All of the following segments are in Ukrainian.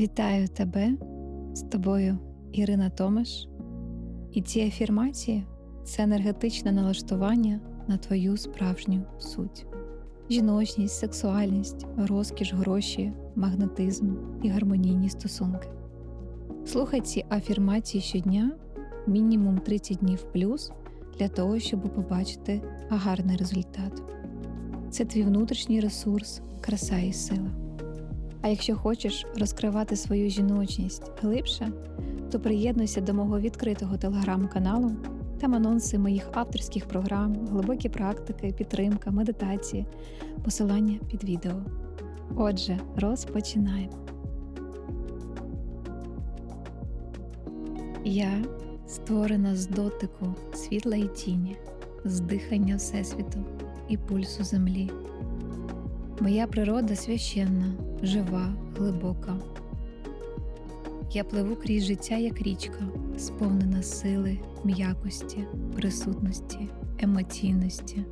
Вітаю тебе з тобою, Ірина Томаш. І ці афірмації це енергетичне налаштування на твою справжню суть: жіночність, сексуальність, розкіш, гроші, магнетизм і гармонійні стосунки. Слухай ці афірмації щодня, мінімум 30 днів плюс, для того, щоб побачити гарний результат. Це твій внутрішній ресурс, краса і сила. А якщо хочеш розкривати свою жіночність глибше, то приєднуйся до мого відкритого телеграм-каналу, там анонси моїх авторських програм, глибокі практики, підтримка, медитації, посилання під відео. Отже, розпочинаємо. Я створена з дотику світла і тіні, з дихання Всесвіту і пульсу землі. Моя природа священна, жива, глибока. Я пливу крізь життя як річка, сповнена сили, м'якості, присутності, емоційності,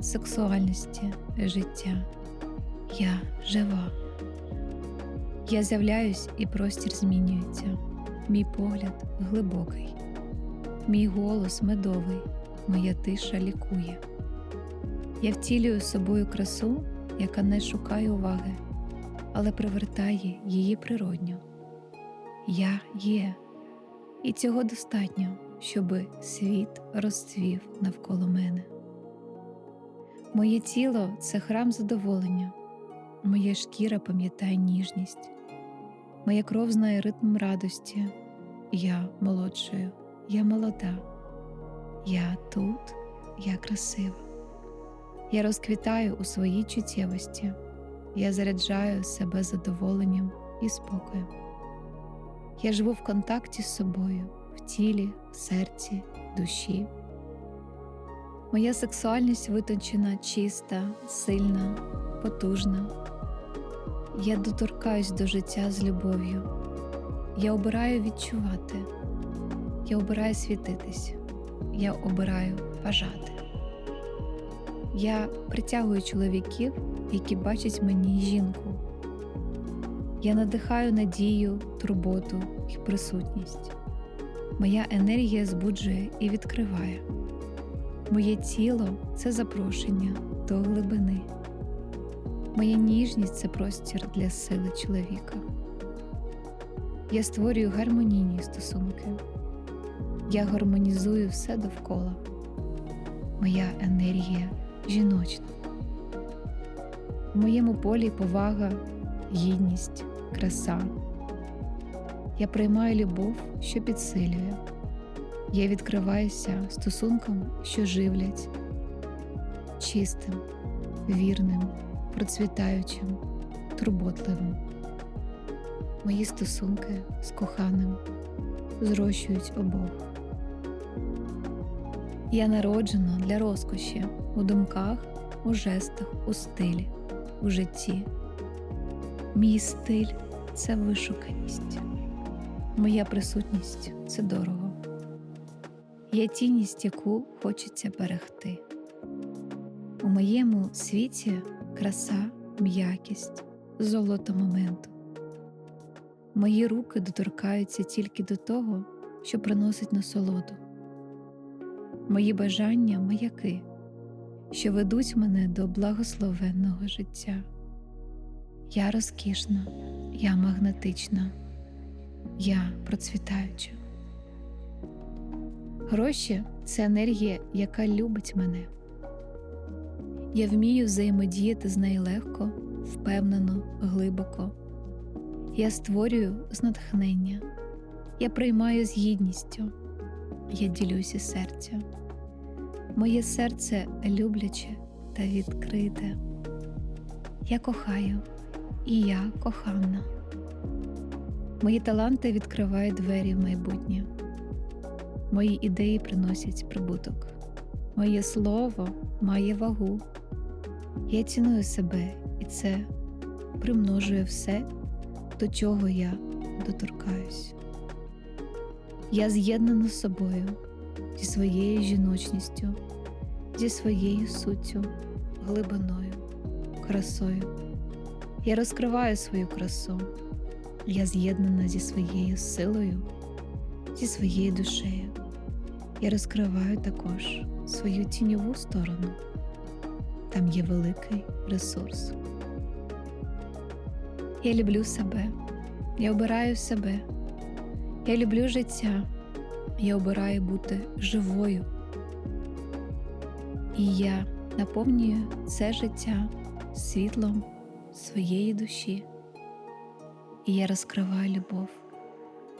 сексуальності, життя. Я жива. Я з'являюсь і простір змінюється. Мій погляд глибокий, мій голос медовий, моя тиша лікує. Я втілюю собою красу, яка не шукає уваги, але привертає її природньо. Я є, і цього достатньо, щоби світ розцвів навколо мене. Моє тіло це храм задоволення, моя шкіра пам'ятає ніжність, моя кров знає ритм радості. Я молодшою, я молода, я тут, я красива. Я розквітаю у своїй чуттєвості, я заряджаю себе задоволенням і спокоєм. Я живу в контакті з собою, в тілі, серці, душі. Моя сексуальність витончена, чиста, сильна, потужна. Я доторкаюсь до життя з любов'ю. Я обираю відчувати, я обираю світитись, я обираю бажати. Я притягую чоловіків, які бачать мені жінку. Я надихаю надію, турботу і присутність. Моя енергія збуджує і відкриває. Моє тіло це запрошення до глибини. Моя ніжність це простір для сили чоловіка. Я створюю гармонійні стосунки. Я гармонізую все довкола. Моя енергія жіночна. В моєму полі повага, гідність, краса. Я приймаю любов, що підсилює. Я відкриваюся стосункам, що живлять, чистим, вірним, процвітаючим, турботливим. Мої стосунки з коханим зрощують обох. Я народжена для розкоші у думках, у жестах, у стилі, у житті. Мій стиль це вишуканість, моя присутність це дорого. Я тінність, яку хочеться берегти. У моєму світі краса, м'якість, золото моменту. Мої руки доторкаються тільки до того, що приносить насолоду. Мої бажання маяки, що ведуть мене до благословенного життя. Я розкішна, я магнетична, я процвітаюча. Гроші це енергія, яка любить мене. Я вмію взаємодіяти з нею легко, впевнено, глибоко. Я створюю з натхнення, я приймаю з гідністю, я ділюся серця. Моє серце любляче та відкрите. Я кохаю, і я кохана. Мої таланти відкривають двері в майбутнє. Мої ідеї приносять прибуток. Моє слово має вагу. Я ціную себе, і це примножує все, до чого я доторкаюсь. Я з'єднана з собою, зі своєю жіночністю, зі своєю суттю, глибиною, красою. Я розкриваю свою красу. Я з'єднана зі своєю силою, зі своєю душею. Я розкриваю також свою тіньову сторону. Там є великий ресурс. Я люблю себе, я обираю себе, я люблю життя, я обираю бути живою. І я наповнюю це життя світлом своєї душі. І я розкриваю любов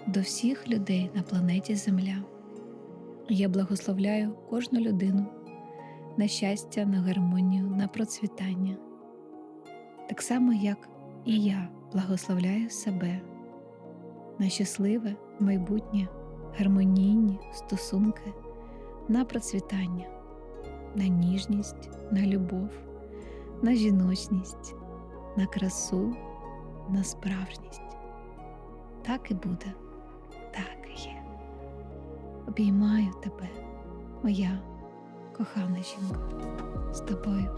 до всіх людей на планеті Земля. Я благословляю кожну людину на щастя, на гармонію, на процвітання. Так само, як і я благословляю себе на щасливе майбутнє, гармонійні стосунки, на процвітання, на ніжність, на любов, на жіночність, на красу, на справжність. Так і буде, так і є. Обіймаю тебе, моя кохана жінка, з тобою,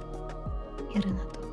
Ірина Томаш.